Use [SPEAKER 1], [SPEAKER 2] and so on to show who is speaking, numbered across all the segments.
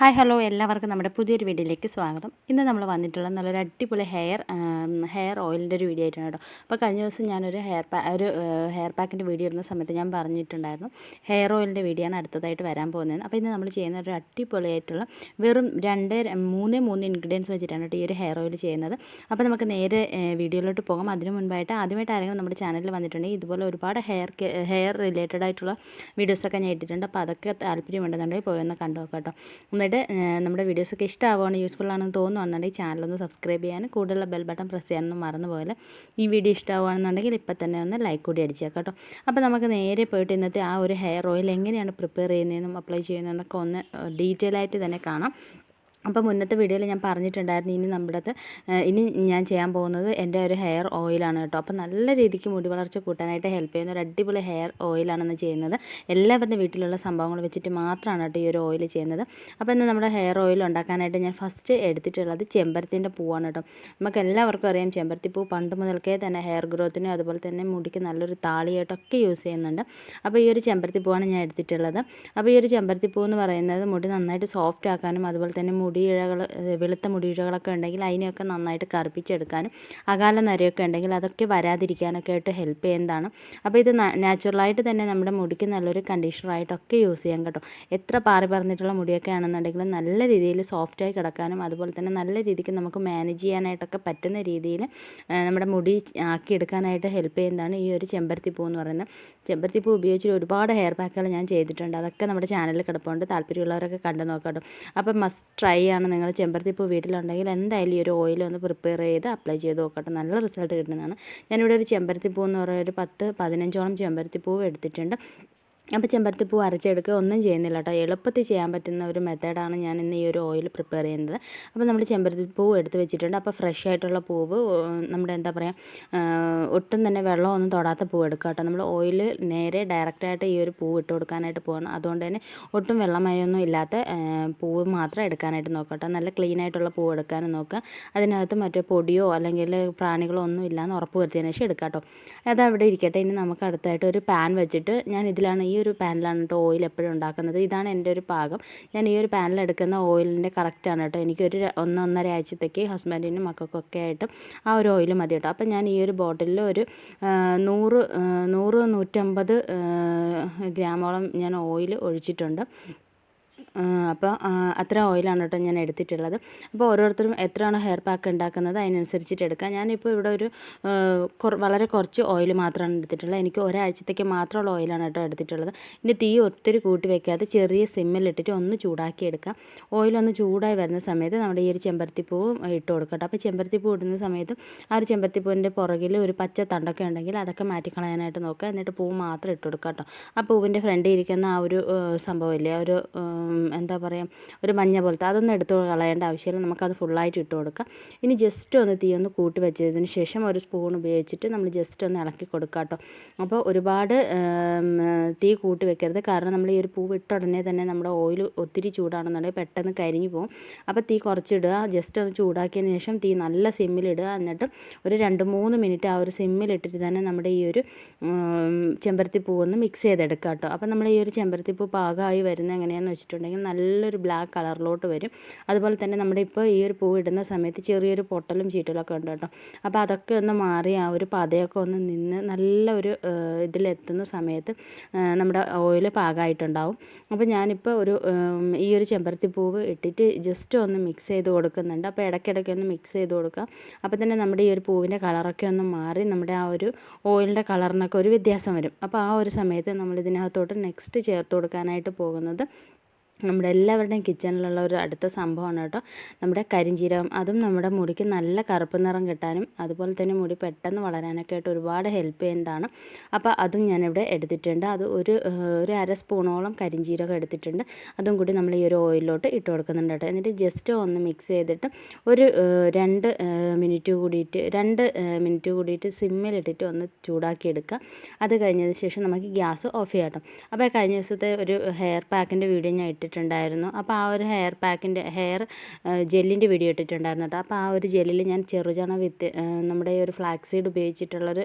[SPEAKER 1] Hi hello എല്ലാവർക്കും നമ്മുടെ പുതിയൊരു വീഡിയോയിലേക്ക് സ്വാഗതം. ഇന്ന് നമ്മൾ വന്നിട്ടുള്ള നല്ലൊരു അടിപൊളി ഹെയർ ഹെയർ ഓയിലിന്റെ ഒരു വീഡിയോ ആയിട്ടാണ് കേട്ടോ. അപ്പോൾ കഴിഞ്ഞ ദിവസം ഞാനൊരു ഹെയർ പാ ഒരു ഹെയർ പാക്കിന്റെ വീഡിയോ ഇടുന്ന സമയത്ത് ഞാൻ പറഞ്ഞിട്ടുണ്ടായിരുന്നു ഹെയർ ഓയിലിന്റെ വീഡിയോ ആണ് അടുത്തതായിട്ട് വരാൻ പോകുന്നത് അപ്പോൾ ഇന്ന് നമ്മൾ ചെയ്യുന്ന ഒരു അടിപൊളിയായിട്ടുള്ള വെറും രണ്ട് മൂന്ന് മൂന്ന് ഇൻഗ്രീഡിയൻസ് വെച്ചിട്ടാണ് കേട്ടോ ഈ ഒരു ഹെയർ ഓയിൽ ചെയ്യുന്നത്. അപ്പോൾ നമുക്ക് നേരെ വീഡിയോയിലോട്ട് പോകാം. അതിനു മുൻപായിട്ട് ആദ്യമായിട്ട് ആരെങ്കിലും നമ്മുടെ ചാനലിൽ വന്നിട്ടുണ്ടെങ്കിൽ ഇതുപോലെ ഒരുപാട് ഹെയർ ഹെയർ റിലേറ്റഡ് ആയിട്ടുള്ള വീഡിയോസൊക്കെ ഞാൻ ഇട്ടിട്ടുണ്ട്. അപ്പോൾ അതൊക്കെ താല്പര്യമുണ്ടെന്നുണ്ടെങ്കിൽ പോയി ഒന്ന് കണ്ടു നോക്കാം കേട്ടോ. എന്നിട്ട് നമ്മുടെ വീഡിയോസൊക്കെ ഇഷ്ടമാവുകയാണ് യൂസ്ഫുൾ ആണെന്ന് തോന്നുകയാണെന്നുണ്ടെങ്കിൽ ചാനലൊന്ന് സബ്സ്ക്രൈബ് ചെയ്യാനും കൂടുതലുള്ള ബെൽ ബട്ടൺ പ്രസ് ചെയ്യാനൊന്നും മറന്നുപോലെ ഈ വീഡിയോ ഇഷ്ടമാവുകയാണെന്നുണ്ടെങ്കിൽ ഇപ്പം തന്നെ ഒന്ന് ലൈക്ക് കൂടി അടിച്ചേക്കാം കേട്ടോ. അപ്പോൾ നമുക്ക് നേരെ പോയിട്ട് ഇന്നത്തെ ആ ഒരു ഹെയർ ഓയിൽ എങ്ങനെയാണ് പ്രിപ്പയർ ചെയ്യുന്നതെന്നും അപ്ലൈ ചെയ്യുന്നതെന്നൊക്കെ ഒന്ന് ഡീറ്റെയിൽ ആയിട്ട് തന്നെ കാണാം. അപ്പോൾ മുന്നത്തെ വീഡിയോയിൽ ഞാൻ പറഞ്ഞിട്ടുണ്ടായിരുന്നു ഇനി നമ്മുടെ ഇനി ഞാൻ ചെയ്യാൻ പോകുന്നത് എന്റെ ഒരു ഹെയർ ഓയിലാണ് കേട്ടോ. അപ്പോൾ നല്ല രീതിക്ക് മുടി വളർച്ച കൂട്ടാനായിട്ട് ഹെൽപ്പ് ചെയ്യുന്ന ഒരു അടിപൊളി ഹെയർ ഓയിലാണെന്ന് ചെയ്യുന്നത്. എല്ലാവരുടെ വീട്ടിലുള്ള സംഭവങ്ങൾ വെച്ചിട്ട് മാത്രമാണ് കേട്ടോ ഈ ഒരു ഓയിൽ ചെയ്യുന്നത്. അപ്പോൾ ഇന്ന് നമ്മുടെ ഹെയർ ഓയിൽ ഉണ്ടാക്കാനായിട്ട് ഞാൻ ഫസ്റ്റ് എടുത്തിട്ടുള്ളത് ചെമ്പരത്തിന്റെ പൂവാണ് കേട്ടോ. നമുക്ക് എല്ലാവർക്കും അറിയാം ചെമ്പരത്തി പൂ പണ്ട് മുതൽക്കേ തന്നെ ഹെയർ ഗ്രോത്തിനും അതുപോലെ തന്നെ മുടിക്ക് നല്ലൊരു താളിയായിട്ടൊക്കെ യൂസ് ചെയ്യുന്നുണ്ട്. അപ്പോൾ ഈ ഒരു ചെമ്പരത്തി പൂവാണ് ഞാൻ എടുത്തിട്ടുള്ളത്. അപ്പോൾ ഈ ഒരു ചെമ്പരത്തി പൂ എന്ന് പറയുന്നത് മുടി നന്നായിട്ട് സോഫ്റ്റ് ആക്കാനും അതുപോലെ തന്നെ മുടിയിഴകൾ വെളുത്ത മുടിയിഴകളൊക്കെ ഉണ്ടെങ്കിൽ അതിനെയൊക്കെ നന്നായിട്ട് കറുപ്പിച്ചെടുക്കാനും അകാല നരയൊക്കെ ഉണ്ടെങ്കിൽ അതൊക്കെ വരാതിരിക്കാനൊക്കെ ആയിട്ട് ഹെൽപ്പ് ചെയ്യുന്നതാണ്. അപ്പോൾ ഇത് നാച്ചുറലായിട്ട് തന്നെ നമ്മുടെ മുടിക്ക് നല്ലൊരു കണ്ടീഷണറായിട്ടൊക്കെ യൂസ് ചെയ്യാം കേട്ടോ. എത്ര പാറി പറഞ്ഞിട്ടുള്ള മുടിയൊക്കെ ആണെന്നുണ്ടെങ്കിലും നല്ല രീതിയിൽ സോഫ്റ്റായി കിടക്കാനും അതുപോലെ തന്നെ നല്ല രീതിക്ക് നമുക്ക് മാനേജ് ചെയ്യാനായിട്ടൊക്കെ പറ്റുന്ന രീതിയിൽ നമ്മുടെ മുടി ആക്കിയെടുക്കാനായിട്ട് ഹെൽപ്പ് ചെയ്യുന്നതാണ് ഈ ഒരു ചെമ്പരത്തിപ്പൂ എന്ന് പറയുന്നത്. ചെമ്പരത്തിപ്പൂ ഉപയോഗിച്ച് ഒരുപാട് ഹെയർ പാക്കുകൾ ഞാൻ ചെയ്തിട്ടുണ്ട്. അതൊക്കെ നമ്മുടെ ചാനലിൽ കിടപ്പുണ്ട്. താല്പര്യമുള്ളവരൊക്കെ കണ്ടു നോക്കാം കേട്ടോ അപ്പോൾ മസ്റ്റ് ട്രൈ ആണ് നിങ്ങൾ ചെമ്പരത്തിപ്പൂ വീട്ടിലുണ്ടെങ്കിൽ എന്തായാലും ഈ ഒരു ഓയിൽ ഒന്ന് പ്രിപ്പയർ ചെയ്ത് അപ്ലൈ ചെയ്ത് നോക്കട്ടെ. നല്ല റിസൾട്ട് കിട്ടുന്നതാണ്. ഞാനിവിടെ ഒരു ചെമ്പരത്തിപ്പൂ എന്ന് പറയുന്ന ഒരു പത്ത് പതിനഞ്ചോളം ചെമ്പരത്തിപ്പൂ എടുത്തിട്ടുണ്ട്. അപ്പോൾ ചെമ്പരത്തിപ്പൂ അരച്ചെടുക്കുക ഒന്നും ചെയ്യുന്നില്ല കേട്ടോ. എളുപ്പത്തിൽ ചെയ്യാൻ പറ്റുന്ന ഒരു മെത്തേഡാണ് ഞാൻ ഇന്ന് ഈ ഒരു ഓയിൽ പ്രിപ്പയർ ചെയ്യുന്നത്. അപ്പോൾ നമ്മൾ ചെമ്പരത്തി പൂ എടുത്ത് വെച്ചിട്ടുണ്ട്. അപ്പോൾ ഫ്രഷ് ആയിട്ടുള്ള പൂവ് നമ്മുടെ എന്താ പറയുക ഒട്ടും തന്നെ വെള്ളമൊന്നും തൊടാത്ത പൂവ് എടുക്കുക കേട്ടോ. നമ്മൾ ഓയിൽ നേരെ ഡയറക്റ്റായിട്ട് ഈ ഒരു പൂവ് ഇട്ട് കൊടുക്കാനായിട്ട് പോകണം അതുകൊണ്ട് തന്നെ ഒട്ടും വെള്ളമയൊന്നും ഇല്ലാത്ത പൂവ് മാത്രം എടുക്കാനായിട്ട് നോക്കുക കേട്ടോ. നല്ല ക്ലീൻ ആയിട്ടുള്ള പൂവ് എടുക്കാനും നോക്കുക. അതിനകത്ത് മറ്റേ പൊടിയോ അല്ലെങ്കിൽ പ്രാണികളോ ഒന്നും ഇല്ലാന്ന് ഉറപ്പ് വരുത്തിയതിനു ശേഷം എടുക്കാം കേട്ടോ. അതവിടെ ഇരിക്കട്ടെ. ഇനി നമുക്ക് അടുത്തായിട്ട് ഒരു പാൻ വെച്ചിട്ട് ഞാൻ ഇതിലാണ് ഈ ഒരു പാനലാണ് കേട്ടോ ഓയിൽ എപ്പോഴും ഉണ്ടാക്കുന്നത്. ഇതാണ് എന്റെ ഒരു പാകം. ഞാൻ ഈ ഒരു പാനൽ എടുക്കുന്ന ഓയിലിന്റെ കറക്റ്റാണ് കേട്ടോ എനിക്കൊരു ഒന്നൊന്നര ആഴ്ചത്തേക്ക് ഹസ്ബൻഡിനും മക്കൾക്കൊക്കെ ആയിട്ട് ആ ഒരു ഓയിൽ മതി കേട്ടോ അപ്പം ഞാൻ ഈ ഒരു ബോട്ടിലിൽ ഒരു നൂറ് നൂറ് നൂറ്റമ്പത് ഗ്രാമോളം ഞാൻ ഓയിൽ ഒഴിച്ചിട്ടുണ്ട്. അപ്പോൾ അത്ര ഓയിലാണ് കേട്ടോ ഞാൻ എടുത്തിട്ടുള്ളത്. അപ്പോൾ ഓരോരുത്തരും എത്രയാണ് ഹെയർ പാക്ക് ഉണ്ടാക്കുന്നത് അതിനനുസരിച്ചിട്ട് എടുക്കാം. ഞാനിപ്പോൾ ഇവിടെ ഒരു വളരെ കുറച്ച് ഓയിൽ മാത്രമാണ് എടുത്തിട്ടുള്ളത്. എനിക്ക് ഒരാഴ്ചത്തേക്ക് മാത്രമുള്ള ഓയിലാണ് കേട്ടോ എടുത്തിട്ടുള്ളത്. ഇനി തീ ഒത്തിരി കൂട്ടി വെക്കാതെ ചെറിയ സിമ്മിലിട്ടിട്ട് ഒന്ന് ചൂടാക്കി എടുക്കാം. ഓയിലൊന്ന് ചൂടായി വരുന്ന സമയത്ത് നമ്മുടെ ഈ ഒരു ചെമ്പരത്തിപ്പൂ ഇട്ട് കൊടുക്കട്ടെ. അപ്പോൾ ചെമ്പരത്തിപ്പൂ ഇടുന്ന സമയത്ത് ആ ഒരു ചെമ്പരത്തിപ്പൂവിന്റെ പുറകിൽ ഒരു പച്ച തണ്ടൊക്കെ ഉണ്ടെങ്കിൽ അതൊക്കെ മാറ്റിക്കളയാനായിട്ട് നോക്കുക. എന്നിട്ട് പൂ മാത്രം ഇട്ട് കൊടുക്കാം കേട്ടോ ആ പൂവിന്റെ ഫ്രണ്ടിൽ ഇരിക്കുന്ന ആ ഒരു സംഭവമില്ലേ ആ ഒരു എന്താ പറയുക ഒരു മഞ്ഞ പോലത്തെ അതൊന്നും എടുത്ത് കളയേണ്ട ആവശ്യമില്ല. നമുക്കത് ഫുള്ളായിട്ട് ഇട്ട് കൊടുക്കാം. ഇനി ജസ്റ്റ് ഒന്ന് തീ ഒന്ന് കൂട്ടി വെച്ചതിന് ശേഷം ഒരു സ്പൂൺ ഉപയോഗിച്ചിട്ട് നമ്മൾ ജസ്റ്റ് ഒന്ന് ഇളക്കി കൊടുക്കാം കേട്ടോ അപ്പോൾ ഒരുപാട് തീ കൂട്ടി വെക്കരുത്. കാരണം നമ്മൾ ഈ ഒരു പൂവ് ഇട്ട ഉടനെ തന്നെ നമ്മുടെ ഓയിൽ ഒത്തിരി ചൂടാണെന്നുണ്ടെങ്കിൽ പെട്ടെന്ന് കരിഞ്ഞു പോകും. അപ്പോൾ തീ കുറച്ചിടുക. ജസ്റ്റ് ഒന്ന് ചൂടാക്കിയതിന് ശേഷം തീ നല്ല സിമ്മിലിടുക എന്നിട്ട് ഒരു രണ്ട് മൂന്ന് മിനിറ്റ് ആ ഒരു സിമ്മിലിട്ടിട്ട് തന്നെ നമ്മുടെ ഈ ഒരു ചെമ്പരത്തി പൂവൊന്ന് മിക്സ് ചെയ്തെടുക്കാം കേട്ടോ അപ്പോൾ നമ്മൾ ഈ ഒരു ചെമ്പരത്തി പൂ പാകമായി വരുന്നത് എങ്ങനെയാണെന്ന് വെച്ചിട്ടുണ്ടെങ്കിൽ നല്ലൊരു ബ്ലാക്ക് കളറിലോട്ട് വരും. അതുപോലെ തന്നെ നമ്മുടെ ഇപ്പോൾ ഈ ഒരു പൂ ഇടുന്ന സമയത്ത് ചെറിയൊരു പൊട്ടലും ചീറ്റലൊക്കെ ഉണ്ട് കേട്ടോ. അപ്പോൾ അതൊക്കെ ഒന്ന് മാറി ആ ഒരു പതയൊക്കെ ഒന്ന് നിന്ന് നല്ല ഒരു ഇതിലെത്തുന്ന സമയത്ത് നമ്മുടെ ഓയിൽ പാകമായിട്ടുണ്ടാവും അപ്പോൾ ഞാനിപ്പോൾ ഒരു ഈ ഒരു ചെമ്പരത്തി പൂവ് ഇട്ടിട്ട് ജസ്റ്റ് ഒന്ന് മിക്സ് ചെയ്ത് കൊടുക്കുന്നുണ്ട്. അപ്പോൾ ഇടയ്ക്കിടയ്ക്ക് ഒന്ന് മിക്സ് ചെയ്ത് കൊടുക്കുക അപ്പോൾ തന്നെ നമ്മുടെ ഈ ഒരു പൂവിന്റെ കളറൊക്കെ ഒന്ന് മാറി നമ്മുടെ ആ ഒരു ഓയിലിന്റെ കളറിനൊക്കെ ഒരു വ്യത്യാസം വരും. അപ്പോൾ ആ ഒരു സമയത്ത് നമ്മൾ ഇതിനകത്തോട്ട് നെക്സ്റ്റ് ചേർത്ത് കൊടുക്കാനായിട്ട് പോകുന്നത് നമ്മുടെ എല്ലാവരുടെയും കിച്ചണിലുള്ള ഒരു അടുത്ത സംഭവമാണ് കേട്ടോ. നമ്മുടെ കരിഞ്ചീരകം അതും നമ്മുടെ മുടിക്ക് നല്ല കറുപ്പ് നിറം കിട്ടാനും അതുപോലെ തന്നെ മുടി പെട്ടെന്ന് വളരാനൊക്കെ ആയിട്ട് ഒരുപാട് ഹെൽപ്പ് ചെയ്യുന്നതാണ്. അപ്പോൾ അതും ഞാനിവിടെ എടുത്തിട്ടുണ്ട്. അത് ഒരു ഒരു അര സ്പൂണോളം കരിഞ്ചീരകം എടുത്തിട്ടുണ്ട്. അതും കൂടി നമ്മൾ ഈ ഒരു ഓയിലോട്ട് ഇട്ട് കൊടുക്കുന്നുണ്ട് കേട്ടോ. എന്നിട്ട് ജസ്റ്റ് ഒന്ന് മിക്സ് ചെയ്തിട്ട് ഒരു രണ്ട് മിനിറ്റ് കൂടിയിട്ട് രണ്ട് മിനിറ്റ് കൂടിയിട്ട് സിമ്മിലിട്ടിട്ട് ഒന്ന് ചൂടാക്കി എടുക്കുക. അത് കഴിഞ്ഞതിന് ശേഷം നമുക്ക് ഗ്യാസ് ഓഫ് ചെയ്യാം കേട്ടോ. അപ്പോൾ കഴിഞ്ഞ ദിവസത്തെ ഒരു ഹെയർ പാക്കിന്റെ വീഡിയോ ഞാൻ ഇട്ടിട്ടുണ്ട്. ഇട്ടിട്ടുണ്ടായിരുന്നു. അപ്പോൾ ആ ഒരു ഹെയർ പാക്കിന്റെ ഹെയർ ജെല്ലിന്റെ വീഡിയോ ഇട്ടിട്ടുണ്ടായിരുന്നു കേട്ടോ. അപ്പോൾ ആ ഒരു ജെല്ലിൽ ഞാൻ ചെറുചണ വിത്ത് നമ്മുടെ ഈ ഒരു ഫ്ലാക്സീഡ് സീഡ് ഉപയോഗിച്ചിട്ടുള്ളൊരു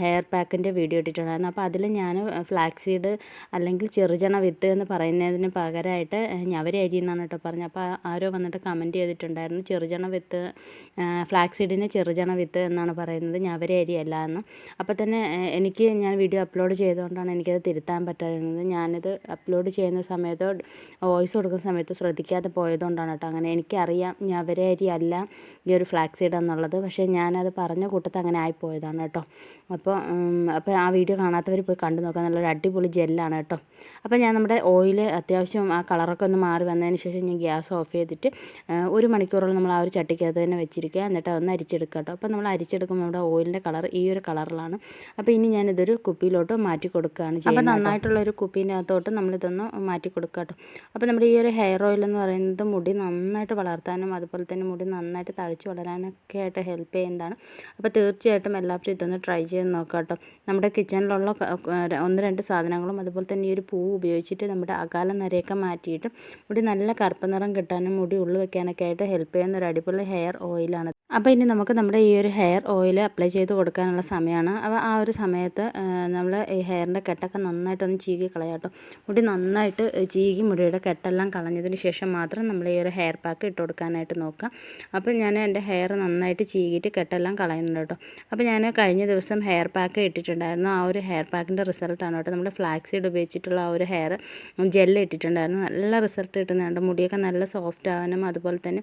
[SPEAKER 1] ഹെയർ പാക്കിന്റെ വീഡിയോ ഇട്ടിട്ടുണ്ടായിരുന്നു. അപ്പോൾ അതിൽ ഞാൻ ഫ്ലാക്സീഡ് അല്ലെങ്കിൽ ചെറുചണ വിത്ത് എന്ന് പറയുന്നതിന് പകരമായിട്ട് ഞവര അരി എന്നാണ് കേട്ടോ പറഞ്ഞത്. അപ്പോൾ ആരോ വന്നിട്ട് കമന്റ് ചെയ്തിട്ടുണ്ടായിരുന്നു. ചെറുചണ വിത്ത് ഫ്ലാക്സീഡിനെ സീഡിന് ചെറുചണ വിത്ത് എന്നാണ് പറയുന്നത്. ഞവര അരി അല്ല എന്ന്. അപ്പോൾ തന്നെ എനിക്ക് ഞാൻ വീഡിയോ അപ്ലോഡ് ചെയ്തുകൊണ്ടാണ് എനിക്കത് തിരുത്താൻ പറ്റാതിരുന്നത്. ഞാനിത് അപ്ലോഡ് ചെയ്യുന്ന സമയത്ത് വോയിസ് കൊടുക്കുന്ന സമയത്ത് ശ്രദ്ധിക്കാതെ പോയതുകൊണ്ടാണ് കേട്ടോ അങ്ങനെ എനിക്കറിയാം അവരെ അരി അല്ല ഈ ഒരു ഫ്ലാക്സ് സീഡ് എന്നുള്ളത്. പക്ഷേ ഞാനത് പറഞ്ഞ കൂട്ടത്ത് അങ്ങനെ ആയിപ്പോയതാണ് കേട്ടോ. അപ്പോൾ അപ്പോൾ ആ വീഡിയോ കാണാത്തവർ പോയി കണ്ടു നോക്കാൻ നല്ലൊരു അടിപൊളി ജെല്ലാണ് കേട്ടോ. അപ്പോൾ ഞാൻ നമ്മുടെ ഓയിൽ അത്യാവശ്യം ആ കളറൊക്കെ ഒന്ന് മാറി വന്നതിന് ശേഷം ഞാൻ ഗ്യാസ് ഓഫ് ചെയ്തിട്ട് ഒരു മണിക്കൂറോളം നമ്മൾ ആ ഒരു ചട്ടിക്കകത്ത് തന്നെ വെച്ചിരിക്കുക. എന്നിട്ട് അതൊന്ന് അരിച്ചെടുക്കുക കേട്ടോ. അപ്പോൾ നമ്മൾ അരിച്ചെടുക്കുമ്പോൾ നമ്മുടെ ഓയിലിന്റെ കളർ ഈ ഒരു കളറിലാണ് അപ്പോൾ ഇനി ഞാനിതൊരു കുപ്പിയിലോട്ട് മാറ്റി കൊടുക്കുകയാണ് ചെയ്യുന്നത് അപ്പോൾ നന്നായിട്ടുള്ള ഒരു കുപ്പീന്റെ അകത്തോട്ട് നമ്മളിതൊന്ന് മാറ്റി കൊടുക്കുക കേട്ടോ. അപ്പോൾ നമ്മുടെ ഈ ഒരു ഹെയർ ഓയിൽ എന്ന് പറയുന്നത് മുടി നന്നായിട്ട് വളർത്താനും അതുപോലെ തന്നെ മുടി നന്നായിട്ട് തഴച്ച് വളരാനൊക്കെ ആയിട്ട് ഹെൽപ്പ് ചെയ്യുന്നതാണ്. അപ്പോൾ തീർച്ചയായിട്ടും എല്ലാവരും ഇതൊന്ന് ട്രൈ ചെയ്ത് നോക്കാം കേട്ടോ. നമ്മുടെ കിച്ചണിലുള്ള ഒന്ന് രണ്ട് സാധനങ്ങളും അതുപോലെ തന്നെ ഈ ഒരു പൂ ഉപയോഗിച്ചിട്ട് നമ്മുടെ അകാല നരയൊക്കെ മാറ്റിയിട്ട് മുടി നല്ല കറുപ്പ് നിറം കിട്ടാനും മുടി ഉള്ളു വെക്കാനൊക്കെ ആയിട്ട് ഹെൽപ്പ് ചെയ്യുന്ന ഒരു അടിപൊളി ഹെയർ ഓയിലാണ് അപ്പോൾ ഇനി നമുക്ക് നമ്മുടെ ഈ ഒരു ഹെയർ ഓയിൽ അപ്ലൈ ചെയ്ത് കൊടുക്കാനുള്ള സമയമാണ് അപ്പോൾ ആ ഒരു സമയത്ത് നമ്മൾ ഈ ഹെയറിന്റെ കെട്ടൊക്കെ നന്നായിട്ടൊന്ന് ചീകി കളയാട്ടോ മുടി നന്നായിട്ട് ചീകി മുടിയുടെ കെട്ടെല്ലാം കളഞ്ഞതിന് ശേഷം മാത്രം നമ്മൾ ഈ ഒരു ഹെയർ പാക്ക് ഇട്ട് കൊടുക്കാനായിട്ട് നോക്കാം അപ്പോൾ ഞാൻ എന്റെ ഹെയർ നന്നായിട്ട് ചീകിയിട്ട് കെട്ടെല്ലാം കളയുന്നുണ്ട് കേട്ടോ. അപ്പോൾ ഞാൻ കഴിഞ്ഞ ദിവസം ഹെയർ പാക്ക് ഇട്ടിട്ടുണ്ടായിരുന്നു. ആ ഒരു ഹെയർ പാക്കിന്റെ റിസൾട്ടാണ് കേട്ടോ. നമ്മൾ ഫ്ലാക്സീഡ് സീഡ് ഉപയോഗിച്ചിട്ടുള്ള ആ ഒരു ഹെയർ ജെല്ല് ഇട്ടിട്ടുണ്ടായിരുന്നു. നല്ല റിസൾട്ട് കിട്ടുന്നുണ്ട്. മുടിയൊക്കെ നല്ല സോഫ്റ്റ് ആവാനും അതുപോലെ തന്നെ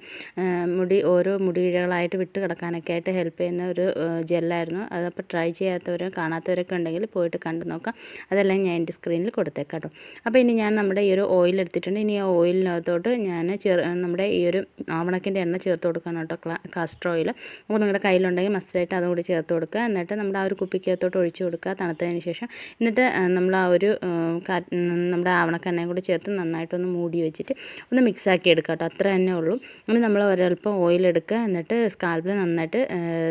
[SPEAKER 1] മുടി ഓരോ മുടിയിഴകളായിട്ട് വിട്ട് കിടക്കാനൊക്കെ ആയിട്ട് ഹെൽപ്പ് ചെയ്യുന്ന ഒരു ജെല്ലായിരുന്നു അതപ്പോൾ ട്രൈ ചെയ്യാത്തവരോ കാണാത്തവരൊക്കെ ഉണ്ടെങ്കിൽ പോയിട്ട് കണ്ടു നോക്കാം. അതെല്ലാം ഞാൻ എന്റെ സ്ക്രീനിൽ കൊടുത്തേക്കാം കേട്ടോ അപ്പോൾ ഇനി ഞാൻ നമ്മുടെ ഈ ഒരു ഓയിൽ എടുത്തിട്ടുണ്ട്. ഇനി ആ ഓയിലിനകത്തോട്ട് ഞാൻ ചെറു നമ്മുടെ ഈ ഒരു ആവണക്കിന്റെ എണ്ണ ചേർത്ത് കൊടുക്കണം കേട്ടോ കാസ്റ്റർ ഓയിൽ അപ്പോൾ നിങ്ങളുടെ കയ്യിലുണ്ടെങ്കിൽ മസ്റ്റായിട്ട് അതും കൂടി ചേർത്ത് കൊടുക്കുക. എന്നിട്ട് നമ്മുടെ ആ ഒരു കുപ്പിക്കകത്തോട്ട് ഒഴിച്ചു കൊടുക്കുക തണുത്തതിന് ശേഷം. എന്നിട്ട് നമ്മൾ ആ ഒരു നമ്മുടെ ആവണക്കെണ്ണയും കൂടി ചേർത്ത് നന്നായിട്ടൊന്ന് മൂടി വെച്ചിട്ട് ഒന്ന് മിക്സാക്കി എടുക്കാം കേട്ടോ. അത്ര തന്നെ ഉള്ളൂ. ഇനി നമ്മൾ ഒരൽപ്പം ഓയിൽ എടുക്കുക. എന്നിട്ട് സ്കാൽപ്പിൽ നന്നായിട്ട്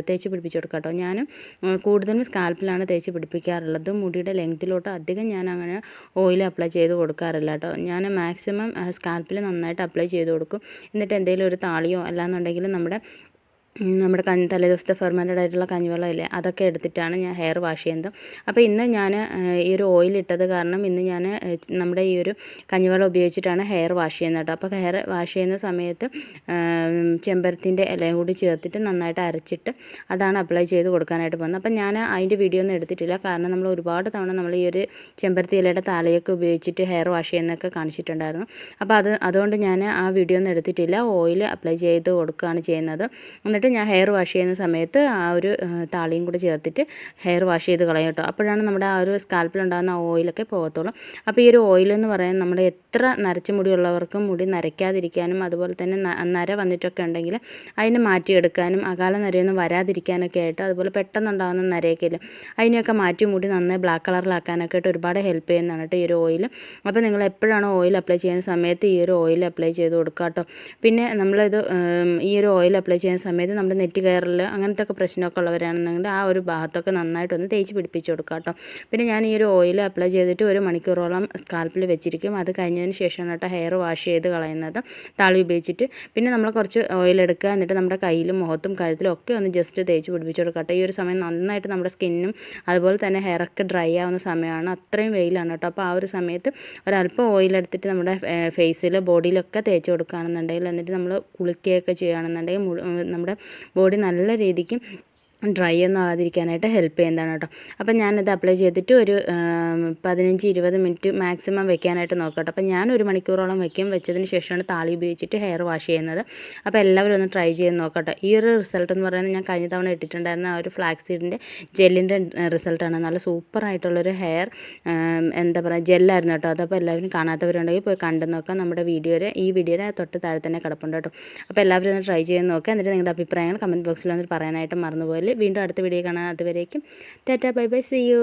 [SPEAKER 1] തേച്ച് പിടിപ്പിച്ച് കൊടുക്കുക കേട്ടോ. ഞാൻ കൂടുതലും സ്കാൽപ്പിലാണ് തേച്ച് പിടിപ്പിക്കാറുള്ളത്. മുടിയുടെ ലെങ്ത്തിലോട്ട് അധികം ഞാൻ അങ്ങനെ ഓയിൽ അപ്ലൈ ചെയ്ത് കൊടുക്കാറില്ല കേട്ടോ. ഞാൻ മാക്സിമം സ്കാൽപ്പിൽ നന്നായിട്ട് അപ്ലൈ ചെയ്ത് കൊടുക്കും. എന്നിട്ട് എന്തെങ്കിലും ഒരു താളിയോ അല്ലാന്നുണ്ടെങ്കിൽ നമ്മുടെ നമ്മുടെ കഞ്ഞി തലേ ദിവസത്തെ ഫെർമെന്റഡ് ആയിട്ടുള്ള കഞ്ഞിവെള്ളം ഇല്ലേ അതൊക്കെ എടുത്തിട്ടാണ് ഞാൻ ഹെയർ വാഷ് ചെയ്യുന്നത്. അപ്പോൾ ഇന്ന് ഞാൻ ഈ ഒരു ഓയിൽ ഇട്ടത് കാരണം ഇന്ന് ഞാൻ നമ്മുടെ ഈ ഒരു കഞ്ഞിവെള്ളം ഉപയോഗിച്ചിട്ടാണ് ഹെയർ വാഷ് ചെയ്യുന്നത് കേട്ടോ. അപ്പോൾ ഹെയർ വാഷ് ചെയ്യുന്ന സമയത്ത് ചെമ്പരത്തിന്റെ ഇലയും കൂടി ചേർത്തിട്ട് നന്നായിട്ട് അരച്ചിട്ട് അതാണ് അപ്ലൈ ചെയ്ത് കൊടുക്കാനായിട്ട് പോകുന്നത്. അപ്പം ഞാൻ അതിന്റെ വീഡിയോ ഒന്നും എടുത്തിട്ടില്ല. കാരണം നമ്മൾ ഒരുപാട് തവണ നമ്മൾ ഈ ഒരു ചെമ്പരത്തി ഇലയുടെ താളിയൊക്കെ ഉപയോഗിച്ചിട്ട് ഹെയർ വാഷ് ചെയ്യുന്നതൊക്കെ കാണിച്ചിട്ടുണ്ടായിരുന്നു. അപ്പോൾ അത് അതുകൊണ്ട് ഞാൻ ആ വീഡിയോ ഒന്നും എടുത്തിട്ടില്ല. ഓയിൽ അപ്ലൈ ചെയ്ത് കൊടുക്കുകയാണ് ചെയ്യുന്നത്. എന്നിട്ട് ഞാൻ ഹെയർ വാഷ് ചെയ്യുന്ന സമയത്ത് ആ ഒരു താളിയും കൂടി ചേർത്തിട്ട് ഹെയർ വാഷ് ചെയ്ത് കളയും കേട്ടോ. അപ്പോഴാണ് നമ്മുടെ ആ ഒരു സ്കാൽപ്പിലുണ്ടാകുന്ന ഓയിലൊക്കെ പോകത്തുള്ളൂ. അപ്പോൾ ഈ ഒരു ഓയിലെന്ന് പറയുന്നത് നമ്മുടെ എത്ര നരച്ച മുടിയുള്ളവർക്കും മുടി നരയ്ക്കാതിരിക്കാനും അതുപോലെ തന്നെ നര വന്നിട്ടൊക്കെ ഉണ്ടെങ്കിൽ അതിനെ മാറ്റിയെടുക്കാനും അകാല നരയൊന്നും വരാതിരിക്കാനൊക്കെ ആയിട്ട് അതുപോലെ പെട്ടെന്നുണ്ടാകുന്ന നരയൊക്കെ ഇല്ല അതിനെയൊക്കെ മാറ്റി മുടി നന്നായി ബ്ലാക്ക് കളറിലാക്കാനൊക്കെ ആയിട്ട് ഒരുപാട് ഹെൽപ്പ് ചെയ്യുന്നതാണ് കേട്ടോ ഈ ഒരു ഓയിൽ അപ്പോൾ നിങ്ങൾ എപ്പോഴാണോ ഓയിൽ അപ്ലൈ ചെയ്യുന്ന സമയത്ത് ഈ ഒരു ഓയിൽ അപ്ലൈ ചെയ്ത് കൊടുക്കുക കേട്ടോ. പിന്നെ നമ്മളിത് ഈ ഒരു ഓയിൽ അപ്ലൈ ചെയ്യുന്ന സമയത്ത് നമ്മുടെ നെറ്റ് കയറിൽ അങ്ങനത്തെ ഒക്കെ പ്രശ്നമൊക്കെ ഉള്ളവരാണെന്നുണ്ടെങ്കിൽ ആ ഒരു ഭാഗത്തൊക്കെ നന്നായിട്ടൊന്ന് തേച്ച് പിടിപ്പിച്ച് കൊടുക്കുക കേട്ടോ. പിന്നെ ഞാൻ ഈ ഒരു ഓയിൽ അപ്ലൈ ചെയ്തിട്ട് ഒരു മണിക്കൂറോളം സ്കാൽപ്പിൽ വെച്ചിരിക്കും. അത് കഴിഞ്ഞതിന് ശേഷമാണ് കേട്ടോ ഹെയർ വാഷ് ചെയ്ത് കളയുന്നത്. താളി ഉപയോഗിച്ചിട്ട്. പിന്നെ നമ്മൾ കുറച്ച് ഓയിൽ എടുക്കുക. എന്നിട്ട് നമ്മുടെ കയ്യിലും മുഖത്തും കഴുത്തിലും ഒക്കെ ഒന്ന് ജസ്റ്റ് തേച്ച് പിടിപ്പിച്ച് കൊടുക്കുക കേട്ടോ. ഈ ഒരു സമയം നന്നായിട്ട് നമ്മുടെ സ്കിന്നും അതുപോലെ തന്നെ ഹെയറൊക്കെ ഡ്രൈ ആവുന്ന സമയമാണ്. അത്രയും വെയിലാണ് കേട്ടോ. അപ്പോൾ ആ ഒരു സമയത്ത് ഒരല്പം ഓയിൽ എടുത്തിട്ട് നമ്മുടെ ഫേസിൽ ബോഡിയിലൊക്കെ തേച്ച് കൊടുക്കുകയാണെന്നുണ്ടെങ്കിൽ എന്നിട്ട് നമ്മൾ കുളിക്കുകയൊക്കെ ചെയ്യുകയാണെന്നുണ്ടെങ്കിൽ നമ്മുടെ ബോഡി നല്ല രീതിക്ക് ഡ്രൈ ഒന്നും ആകാതിരിക്കാനായിട്ട് ഹെൽപ്പ് ചെയ്യുന്നതാണ് കേട്ടോ. അപ്പം ഞാനത് അപ്ലൈ ചെയ്തിട്ട് ഒരു പതിനഞ്ച് ഇരുപത് മിനിറ്റ് മാക്സിമം വെക്കാനായിട്ട് നോക്കട്ടെ അപ്പം ഞാൻ ഒരു മണിക്കൂറോളം വെക്കും. വെച്ചതിന് ശേഷമാണ് താളി ഉപയോഗിച്ചിട്ട് ഹെയർ വാഷ് ചെയ്യുന്നത്. അപ്പോൾ എല്ലാവരും ഒന്ന് ട്രൈ ചെയ്ത് നോക്കട്ടെ ഈ ഒരു റിസൾട്ട് എന്ന് പറയുന്നത് ഞാൻ കഴിഞ്ഞ തവണ ഇട്ടിട്ടുണ്ടായിരുന്ന ആ ഒരു ഫ്ലാക്സീഡിന്റെ ജെല്ലിന്റെ റിസൾട്ടാണ് നല്ല സൂപ്പർ ആയിട്ടുള്ളൊരു ഹെയർ എന്താ പറയുക ജെല്ലായിരുന്നു കേട്ടോ. അതപ്പോൾ എല്ലാവരും കാണാത്തവരുണ്ടെങ്കിൽ പോയി കണ്ടു നോക്കാം. നമ്മുടെ വീഡിയോയുടെ ഈ വീഡിയോയുടെ തൊട്ട് താഴെ തന്നെ കിടപ്പുണ്ട് കേട്ടോ. അപ്പോൾ എല്ലാവരും ഒന്ന് ട്രൈ ചെയ്ത് നോക്കുക എന്നിട്ട് നിങ്ങളുടെ അഭിപ്രായങ്ങൾ കമന്റ് ബോക്സിൽ വന്നിട്ട് പറയാനായിട്ട് മറന്നുപോലെ വീണ്ടും അടുത്ത വീഡിയോ കാണാൻ അതുവരേക്കും. Tata bye bye see you.